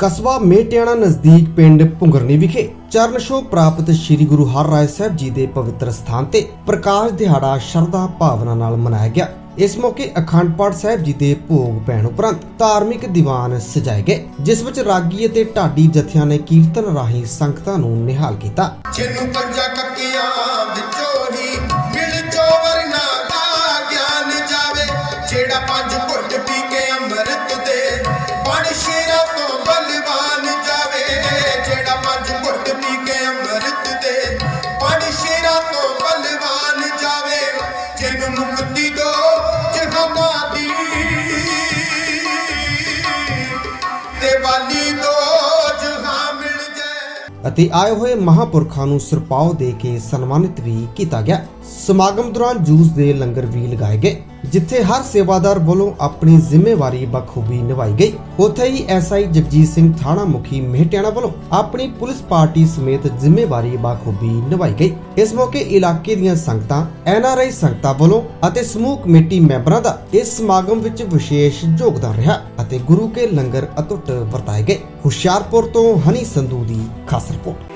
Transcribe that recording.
ਕਸਬਾ ਮੇਟਿਆਣਾ ਨਜ਼ਦੀਕ ਪਿੰਡ ਭੁੰਗਰਨੀ ਵਿਖੇ ਚਰਨ ਛੋਹ ਪ੍ਰਾਪਤ ਸ੍ਰੀ ਗੁਰੂ ਹਰਰਾਏ ਸਾਹਿਬ ਜੀ ਦੇ ਪਵਿੱਤਰ ਸਥਾਨ ਤੇ ਪ੍ਰਕਾਸ਼ ਦਿਹਾੜਾ ਸ਼ਰਧਾ ਭਾਵਨਾ ਨਾਲ ਮਨਾਇਆ ਗਿਆ। ਇਸ ਮੌਕੇ ਅਖੰਡ ਪਾਠ ਸਾਹਿਬ ਜੀ ਦੇ ਭੋਗ ਪੈਣ ਉਪਰੰਤ ਧਾਰਮਿਕ ਦੀਵਾਨ ਸਜਾਏ ਗਏ, ਜਿਸ ਵਿੱਚ ਰਾਗੀ ਅਤੇ ਢਾਡੀ ਜਥਿਆਂ ਨੇ ਕੀਰਤਨ ਰਾਹੀਂ ਸੰਗਤਾਂ ਨੂੰ ਨਿਹਾਲ ਕੀਤਾ। ਜਿਹਨੂੰ ਪੰਜਾਂ ਕੱਕੀਆਂ ਵਿੱਚੋਂ ਹੀ ਮਿਲ ਚੋਵਰ ਨਾ ਦਾ ਗਿਆਨ ਜਾਵੇ, ਜਿਹੜਾ ਪੰਜ ਘੁੱਟ ਪੀ ਕੇ ਅੰਮ੍ਰਿਤ ਦੇ ਤੋਂ ਜਾਵੇ, ਜਿਹੜਾ ਪੰਜ ਘੁੱਟ ਪੀ ਕੇ ਅੰਮ੍ਰਿਤ ਦੇ। ਪੰਜ ਸ਼ੇਰਾਂ ਤੋਂ ਬਲਵਾਨ ਜਾਵੇ ਜਿਹਨੂੰ ਮੁਕਤੀ ਦੋ ਜਹਾਨਾਂ ਦੀ। ਤੇ ਵਾਲੀ ਦੋ ਜਹਾਂ ਮਿਲ ਜਾਏ। ਅਤੇ ਆਏ ਹੋਏ ਮਹਾਪੁਰਖਾਂ ਨੂੰ ਸਿਰਪਾਓ ਦੇ ਕੇ ਸਨਮਾਨਿਤ ਵੀ ਕੀਤਾ ਗਿਆ। ਸਮਾਗਮ ਦੌਰਾਨ ਜੂਸ ਦੇ ਲੰਗਰ ਵੀ ਲਗਾਏ ਗਏ। ਜਿੱਥੇ ਹਰ ਸੇਵਾਦਾਰ ਵੱਲੋਂ ਆਪਣੀ ਜ਼ਿੰਮੇਵਾਰੀ ਬਖੂਬੀ ਨਿਭਾਈ ਗਈ। ਉੱਥੇ ਹੀ ਐਸਆਈ ਜਗਜੀਤ ਸਿੰਘ ਥਾਣਾ ਮੁਖੀ ਮਹਿਟਿਆਣਾ ਵੱਲੋਂ ਆਪਣੀ ਪੁਲਿਸ ਪਾਰਟੀ ਸਮੇਤ ਜ਼ਿੰਮੇਵਾਰੀ ਬਖੂਬੀ ਨਿਭਾਈ ਗਈ। ਇਸ ਮੌਕੇ ਇਲਾਕੇ ਦੀਆਂ ਸੰਗਤਾਂ ਐਨਆਰਆਈ ਸੰਗਤਾਂ ਵੱਲੋਂ ਅਤੇ ਸਮੂਹ ਕਮੇਟੀ ਮੈਂਬਰਾਂ ਦਾ ਇਸ ਸਮਾਗਮ ਵਿੱਚ ਵਿਸ਼ੇਸ਼ ਯੋਗਦਾਨ ਰਿਹਾ ਅਤੇ ਗੁਰੂ ਕੇ ਲੰਗਰ ਅਤੁੱਟ ਵਰਤਾਏ ਗਏ। ਹੁਸ਼ਿਆਰਪੁਰ ਤੋਂ ਹਨੀ ਸੰਧੂ ਦੀ ਖਾਸ ਰਿਪੋਰਟ।